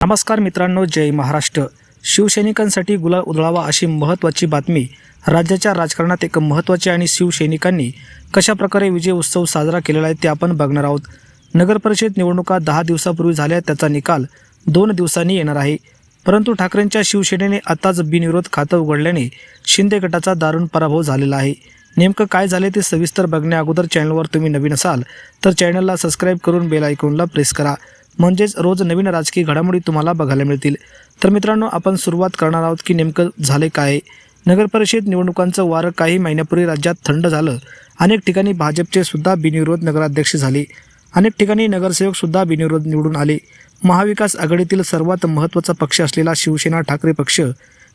नमस्कार मित्रांनो जय महाराष्ट्र. शिवसैनिकांसाठी गुलाल उधळावा अशी महत्त्वाची बातमी राज्याच्या राजकारणात एक महत्त्वाची आणि शिवसैनिकांनी कशाप्रकारे विजय उत्सव साजरा केलेला आहे ते आपण बघणार आहोत. नगरपरिषद निवडणुका दहा दिवसापूर्वी झाल्या त्याचा निकाल दोन दिवसांनी येणार आहे. परंतु ठाकरेंच्या शिवसेनेने आताच बिनविरोध खातं उघडल्याने शिंदे गटाचा दारुण पराभव झालेला आहे. नेमकं काय झाले ते सविस्तर बघण्या अगोदर चॅनलवर तुम्ही नवीन असाल तर चॅनलला सबस्क्राईब करून बेल आयकॉनला प्रेस करा. म्हणजेच रोज नवीन राजकीय घडामोडी तुम्हाला बघायला मिळतील. तर मित्रांनो आपण सुरुवात करणार आहोत की नेमकं झाले काय? नगरपरिषद निवडणुकांचं वारं काही महिन्यापूर्वी राज्यात थंड झालं. अनेक ठिकाणी भाजपचे सुद्धा बिनविरोध नगराध्यक्ष झाले. अनेक ठिकाणी नगरसेवक सुद्धा बिनविरोध निवडून आले. महाविकास आघाडीतील सर्वात महत्त्वाचा पक्ष असलेला शिवसेना ठाकरे पक्ष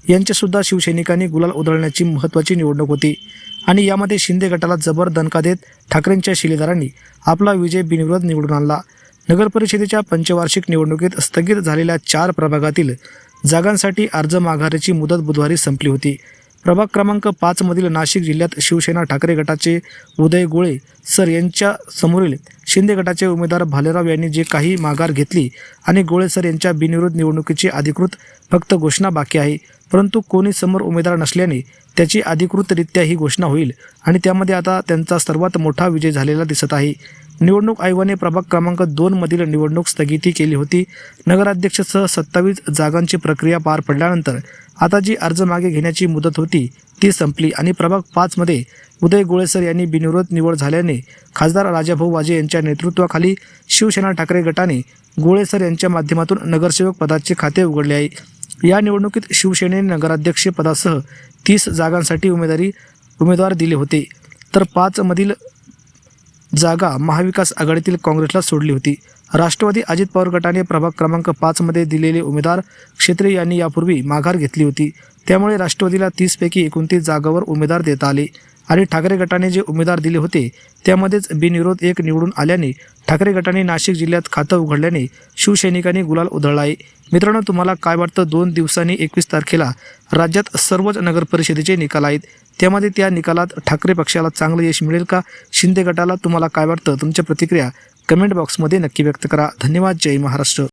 यांच्यासुद्धा शिवसैनिकांनी गुलाल उधळण्याची महत्त्वाची निवडणूक होती. आणि यामध्ये शिंदे गटाला जबर दणका देत ठाकरेंच्या शिलेदारांनी आपला विजय बिनविरोध निवडून आणला. नगरपरिषदेच्या पंचवार्षिक निवडणुकीत स्थगित झालेल्या चार प्रभागातील जागांसाठी अर्ज माघारीची मुदत बुधवारी संपली होती. प्रभाग क्रमांक पाचमधील नाशिक जिल्ह्यात शिवसेना ठाकरे गटाचे उदय गोळे सर यांच्या समोरील शिंदे गटाचे उमेदवार भालेराव यांनी जे काही माघार घेतली आणि गोळे सर यांच्या बिनविरोध निवडणुकीची अधिकृत फक्त घोषणा बाकी आहे परंतु कोणी समोर उमेदवार नसल्याने त्याची अधिकृतरित्या ही घोषणा होईल आणि त्यामध्ये आता त्यांचा सर्वात मोठा विजय झालेला दिसत आहे. निवडणूक आयोगाने प्रभाग क्रमांक दोनमधील निवडणूक स्थगिती केली होती. नगराध्यक्षसह सत्तावीस जागांची प्रक्रिया पार पडल्यानंतर आता जी अर्ज मागे घेण्याची मुदत होती ती संपली आणि प्रभाग पाचमध्ये उदय गोळेसर यांनी बिनविरोध निवड झाल्याने खासदार राजाभाऊ वाजे यांच्या नेतृत्वाखाली शिवसेना ठाकरे गटाने गोळेसर यांच्या माध्यमातून नगरसेवक पदाचे खाते उघडले आहे. या निवडणुकीत शिवसेनेने नगराध्यक्ष पदासह तीस जागांसाठी उमेदवारी उमेदवार दिले होते. तर पाचमधील जागा महाविकास आघाडीतील काँग्रेसला सोडली होती. राष्ट्रवादी अजित पवार गटाने प्रभाग क्रमांक पाचमध्ये दिलेले उमेदवार क्षेत्रे यांनी यापूर्वी माघार घेतली होती. त्यामुळे राष्ट्रवादीला तीसपैकी एकोणतीस जागावर उमेदवार देता आले. आणि ठाकरे गटाने जे उमेदवार दिले होते त्यामध्येच बिनविरोध एक निवडून आल्याने ठाकरे गटाने नाशिक जिल्ह्यात खातं उघडल्याने शिवसैनिकांनी गुलाल उधळला आहे मित्रांनो तुम्हाला काय वाटतं? दोन दिवसांनी एकवीस तारखेला राज्यात सर्वच नगरपरिषदेचे निकाल आहेत. त्यामध्ये त्या निकालात ठाकरे पक्षाला चांगलं यश मिळेल का? शिंदे गटाला तुम्हाला काय वाटतं? तुमच्या प्रतिक्रिया कमेंट बॉक्समध्ये नक्की व्यक्त करा. धन्यवाद. जय महाराष्ट्र.